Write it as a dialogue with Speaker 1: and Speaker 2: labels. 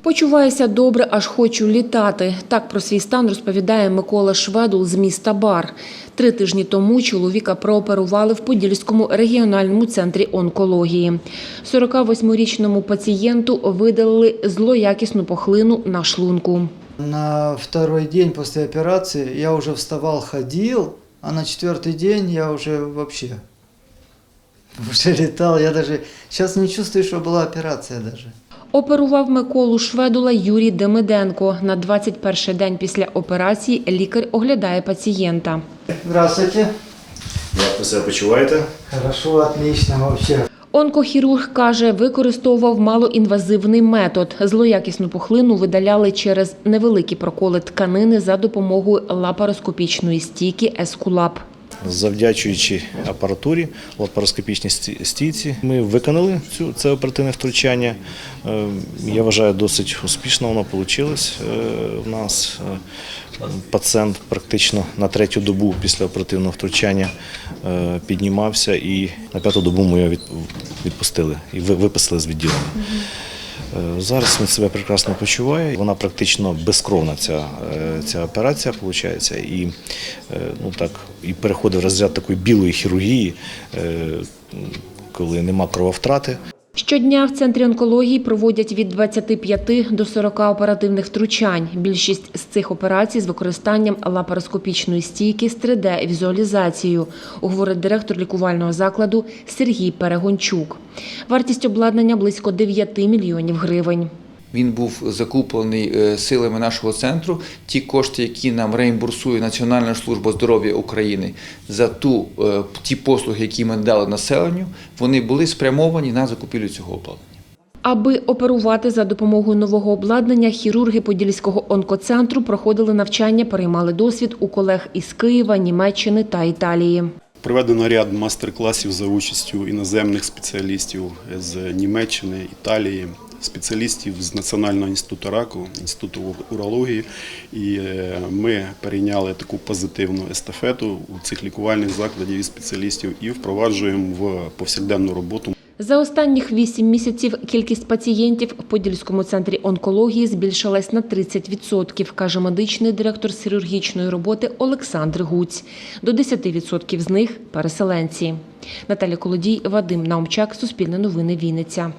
Speaker 1: Почуваюся добре, аж хочу літати. Так про свій стан розповідає Микола Шведул з міста Бар. Три тижні тому чоловіка прооперували в Подільському регіональному центрі онкології. 48-річному пацієнту видалили злоякісну пухлину на шлунку.
Speaker 2: На второй день после операции я уже вставал, ходил, а на четвертый день я уже вообще уже летал. Я даже сейчас не чувствую, что была операция даже.
Speaker 1: Оперував Миколу Шведула Юрій Демиденко. На 21-й день після операції лікар оглядає пацієнта.
Speaker 2: Здравствуйте.
Speaker 3: Як ви себе почуваєте?
Speaker 2: Хорошо, отлично вообще.
Speaker 1: Онкохірург каже, використовував малоінвазивний метод. Злоякісну пухлину видаляли через невеликі проколи тканини за допомогою лапароскопічної стійки Ескулап.
Speaker 3: Завдячуючи апаратурі, лапароскопічній сті- стійці, ми виконали цю це оперативне втручання. Е, Я вважаю, досить успішно воно вийшло. У нас Е, пацієнт практично на третю добу після оперативного втручання е, піднімався, і на п'яту добу ми його відпустили і виписали з відділення. Е, Зараз він себе прекрасно почуває. Вона практично безкровна ця, е, ця операція, виходить, і, е, ну, так, і переходить в розряд такої білої хірургії, коли нема крововтрати.
Speaker 1: Щодня в центрі онкології проводять від 25 до 40 оперативних втручань. Більшість з цих операцій з використанням лапароскопічної стійки з 3D-візуалізацією, говорить директор лікувального закладу Сергій Перегончук. Вартість обладнання близько 9 мільйонів гривень.
Speaker 4: Він був закуплений е, силами нашого центру. Ті кошти, які нам реімбурсує Національна служба здоров'я України за ту, е, ті послуги, які ми дали населенню, вони були спрямовані на закупівлю цього обладнання.
Speaker 1: Аби оперувати за допомогою нового обладнання, хірурги Подільського онкоцентру проходили навчання, переймали досвід у колег із Києва, Німеччини та Італії.
Speaker 5: Проведено ряд майстер-класів за участю іноземних спеціалістів з Німеччини, Італії, спеціалістів з Національного інституту раку, інституту урології. І е, ми перейняли таку позитивну естафету у цих лікувальних закладів і спеціалістів і впроваджуємо в повсякденну роботу.
Speaker 1: За останніх вісім місяців кількість пацієнтів в Подільському центрі онкології збільшилась на 30%, каже медичний директор хірургічної роботи Олександр Гуць. До 10% з них – переселенці. Наталя Колодій, Вадим Наумчак, Суспільне новини, Вінниця.